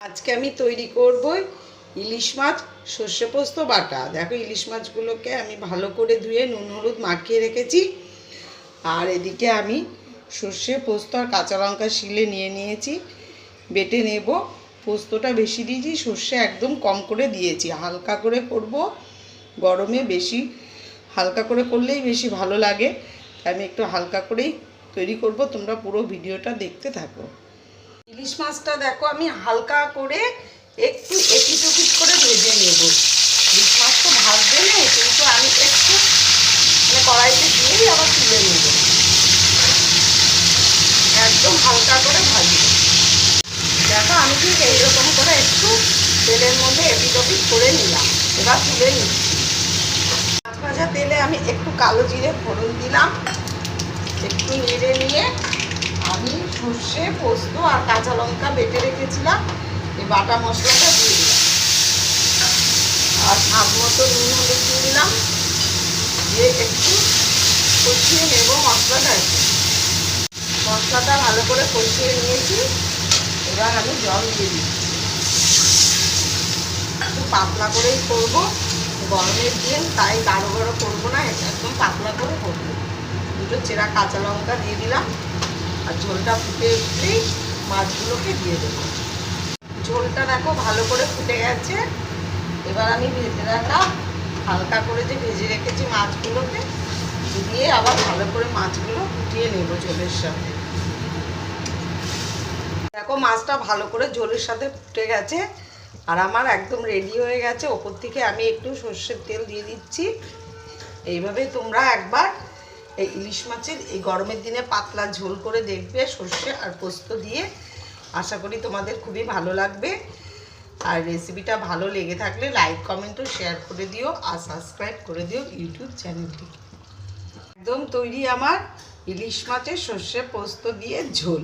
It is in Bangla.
আজকে আমি তৈরি করব ইলিশ মাছ, সর্ষে পোস্ত, বাটা। দেখো, ইলিশ মাছগুলোকে আমি ভালো করে ধুয়ে নুন, হলুদ মাখিয়ে রেখেছি। আর এদিকে আমি সর্ষে পোস্ত আর কাঁচা লঙ্কা শিলে নিয়ে নিয়েছি। বেটে নেব। পোস্তটা বেশি দিয়েছি, সর্ষে একদম কম করে দিয়েছি। হালকা করে করব। গরমে বেশি, হালকা করে করলেই বেশি ভালো লাগে। আমি একটু হালকা করেই তৈরি করব। তোমরা পুরো ভিডিওটা দেখতে থাকো। ইলিশ মাছটা দেখো, আমি হালকা করে একটু এপিট ওপিট করে ভেজে নেব। ইলিশ মাছ তো ভাজবে না, কিন্তু আমি একটু মানে কড়াইতে দিয়েই আবার তুলে নেব। একদম হালকা করে ভাজবো। দেখো, আমি ঠিক এইরকম করে একটু তেলের মধ্যে এপিট ওপিট করে নিলাম। এবার তুলে নিচ্ছি। মাছ ভাজা তেলে আমি একটু কালো জিরে ফোড়ন দিলাম। একটু নেড়ে নিয়ে সর্ষে, পোস্ত আর কাঁচা লঙ্কা বেটে রেখেছিলাম। এই বাটা মশলাটা দিয়ে দিলাম। আর স্বাদ মতো নুন, হলুদ দিয়ে দিলাম। দিয়ে একটু কষিয়ে নেব মশলাটা একটু। মশলাটা ভালো করে কষিয়ে নিয়েছি। এবার আমি জল দিয়ে দিচ্ছি। একটু পাতলা করেই করব। গরমের দিন তাই গাঢ় গাঢ় করব না একদম পাতলা করে করব। দুটো চেরা কাঁচা লঙ্কা দিয়ে দিলাম। আর ঝোলটা ফুটে উঠলেই মাছগুলোকে দিয়ে দেবো। ঝোলটা দেখো ভালো করে ফুটে গেছে। এবার আমি ভেজে রাখা হালকা করে যে ভেজে রেখেছি মাছগুলোকে, দিয়ে আবার ভালো করে মাছগুলো ফুটিয়ে নেব ঝোলের সাথে। দেখো মাছটা ভালো করে ঝোলের সাথে ফুটে গেছে। আর আমার একদম রেডি হয়ে গেছে। ওপর থেকে আমি একটু সর্ষের তেল দিয়ে দিচ্ছি। এইভাবে তোমরা একবার এই ইলিশ মাছের এই গরমের দিনে পাতলা ঝোল করে দেখবে সর্ষে আর পোস্ত দিয়ে। আশা করি তোমাদের খুবই ভালো লাগবে। আর রেসিপিটা ভালো লেগে থাকলে লাইক কমেন্টও শেয়ার করে দিও আর সাবস্ক্রাইব করে দিও ইউটিউব চ্যানেলটি একদম তৈরি আমার ইলিশ মাছের সর্ষে পোস্ত দিয়ে ঝোল।